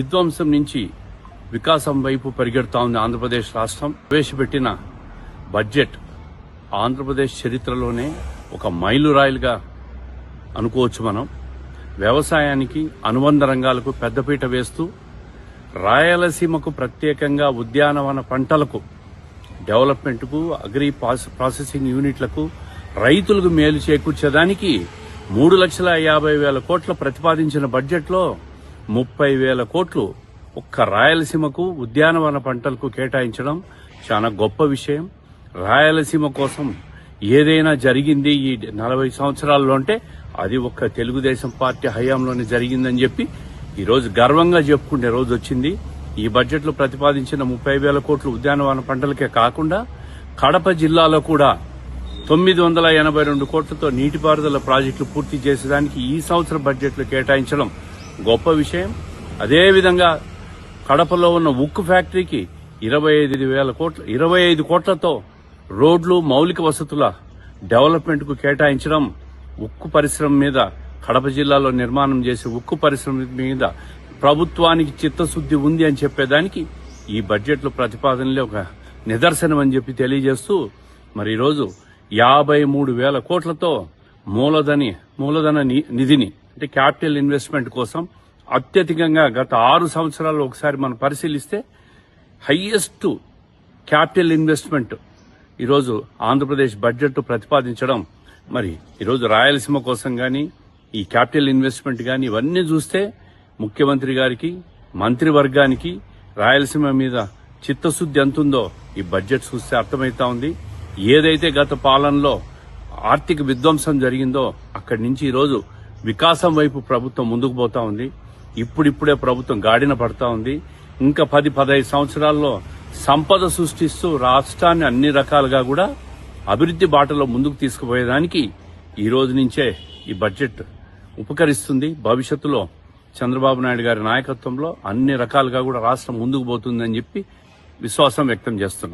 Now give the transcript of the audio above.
విధ్వంసం నుంచి వికాసం వైపు పరిగెడుతా ఉంది ఆంధ్రప్రదేశ్ రాష్ట్రం. ప్రవేశపెట్టిన బడ్జెట్ ఆంధ్రప్రదేశ్ చరిత్రలోనే ఒక మైలురాయిలుగా అనుకోవచ్చు మనం. వ్యవసాయానికి అనుబంధ రంగాలకు పెద్దపీట వేస్తూ రాయలసీమకు ప్రత్యేకంగా ఉద్యానవన పంటలకు డెవలప్మెంట్కు అగ్రి ప్రాసెసింగ్ యూనిట్లకు రైతులకు మేలు చేకూర్చేదానికి మూడు లక్షల యాభై వేల కోట్ల ప్రతిపాదించిన బడ్జెట్లో ముప్పై వేల కోట్లు ఒక్క రాయలసీమకు ఉద్యానవన పంటలకు కేటాయించడం చాలా గొప్ప విషయం. రాయలసీమ కోసం ఏదైనా జరిగింది ఈ నలభై సంవత్సరాల్లో అంటే అది ఒక్క తెలుగుదేశం పార్టీ హయాంలోనే జరిగిందని చెప్పి ఈరోజు గర్వంగా చెప్పుకునే రోజు వచ్చింది. ఈ బడ్జెట్లో ప్రతిపాదించిన ముప్పై వేల కోట్లు ఉద్యానవన పంటలకే కాకుండా కడప జిల్లాలో కూడా తొమ్మిది వందల ఎనభై రెండు కోట్లతో నీటిపారుదల ప్రాజెక్టులు పూర్తి చేసేదానికి ఈ సంవత్సరం బడ్జెట్లో కేటాయించడం గొప్ప విషయం. అదేవిధంగా కడపలో ఉన్న ఉక్కు ఫ్యాక్టరీకి ఇరవై ఐదు వేల కోట్ల ఇరవై ఐదు కోట్లతో రోడ్లు మౌలిక వసతుల డెవలప్మెంట్కు కేటాయించడం ఉక్కు పరిశ్రమ మీద కడప జిల్లాలో నిర్మాణం చేసే ఉక్కు పరిశ్రమ మీద ప్రభుత్వానికి చిత్తశుద్ధి ఉంది అని చెప్పేదానికి ఈ బడ్జెట్లో ప్రతిపాదనలే ఒక నిదర్శనం అని చెప్పి తెలియజేస్తూ మరి ఈరోజు యాభై మూడు వేల కోట్లతో మూలధని మూలధన ని- నిధిని అంటే క్యాపిటల్ ఇన్వెస్ట్మెంట్ కోసం అత్యధికంగా గత ఆరు సంవత్సరాల్లో ఒకసారి మనం పరిశీలిస్తే హయ్యెస్ట్ క్యాపిటల్ ఇన్వెస్ట్మెంట్ ఈరోజు ఆంధ్రప్రదేశ్ బడ్జెట్ ప్రతిపాదించడం. మరి ఈరోజు రాయలసీమ కోసం కానీ ఈ క్యాపిటల్ ఇన్వెస్ట్మెంట్ కానీ ఇవన్నీ చూస్తే ముఖ్యమంత్రి గారికి మంత్రివర్గానికి రాయలసీమ మీద చిత్తశుద్ధి ఎంతుందో ఈ బడ్జెట్ చూస్తే అర్థమవుతా ఉంది. ఏదైతే గత పాలనలో ఆర్థిక విధ్వంసం జరిగిందో అక్కడి నుంచి ఈరోజు వికాసం వైపు ప్రభుత్వం ముందుకు పోతా ఉంది. ఇప్పుడిప్పుడే ప్రభుత్వం గాడిన పడతా ఉంది. ఇంకా పది పదహైదు సంవత్సరాల్లో సంపద సృష్టిస్తూ రాష్ట్రాన్ని అన్ని రకాలుగా కూడా అభివృద్ధి బాటలో ముందుకు తీసుకుపోయేదానికి ఈ రోజు నుంచే ఈ బడ్జెట్ ఉపకరిస్తుంది. భవిష్యత్తులో చంద్రబాబు నాయుడు గారి నాయకత్వంలో అన్ని రకాలుగా కూడా రాష్ట్రం ముందుకు పోతుందని చెప్పి విశ్వాసం వ్యక్తం చేస్తున్నాం.